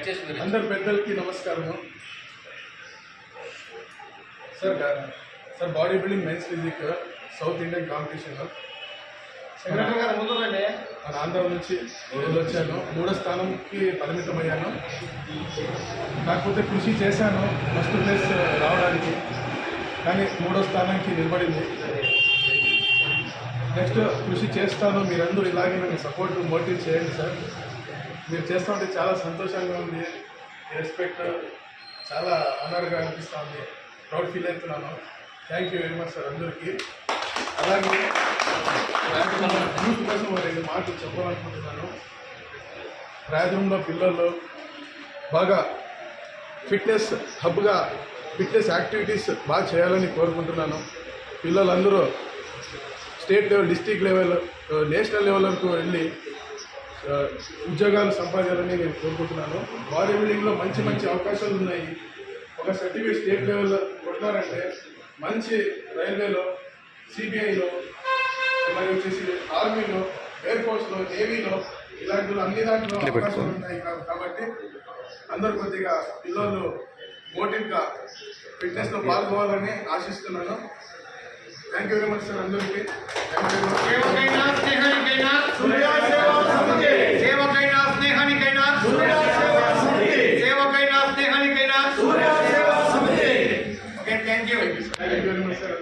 అందరు పెద్దలకి నమస్కారము sir sir body building men's physique south Indian competition. మన ఆంధ్ర నుంచి నేను వచ్చాను మూడో స్థానంకి పరిమితమయ్యాను. కాకపోతే కృషి చేశాను ఫస్ట్ ప్లేస్ రావడానికి. కానీ మూడో స్థానానికి నిలబడింది. నెక్స్ట్ కృషి చేస్తాను. మీరందరూ ఇలాగే నన్ను సపోర్ట్ మోటివ్ చేయండి సార్. మీరు చేస్తుంటే చాలా సంతోషంగా ఉంది. రెస్పెక్ట్ చాలా ఆనర్గా అనిపిస్తుంది ప్రౌడ్ ఫీల్ అవుతున్నాను. Thank you very much sir అందరికీ. అలాగే యూత్ కోసం రెండు మాటలు చెప్పాలనుకుంటున్నాను. రాజంలో పిల్లలు బాగా ఫిట్నెస్ హబ్గా ఫిట్నెస్ యాక్టివిటీస్ బాగా చేయాలని కోరుకుంటున్నాను. పిల్లలందరూ state level district level national level వరకు వెళ్ళి ఉద్యోగాలు సంపాదించాలని నేను కోరుకుంటున్నాను. బాడీ బిల్డింగ్లో మంచి మంచి అవకాశాలు ఉన్నాయి. ఒక సర్టిఫికేట్ స్టేట్ లెవెల్లో కొట్టారంటే మంచి రైల్వేలో సిబిఐలో మరి వచ్చేసి ఆర్మీలో ఎయిర్ ఫోర్స్లో నేవీలో ఇలాంటి అన్ని దాంట్లో అవకాశాలు ఉన్నాయి కాబట్టి అందరూ కొద్దిగా పిల్లలు మోటివ్గా ఫిట్నెస్లో పాల్గొవాలని ఆశిస్తున్నాను. Thank you very much sir అందరికీ. Thank you Anyone wants?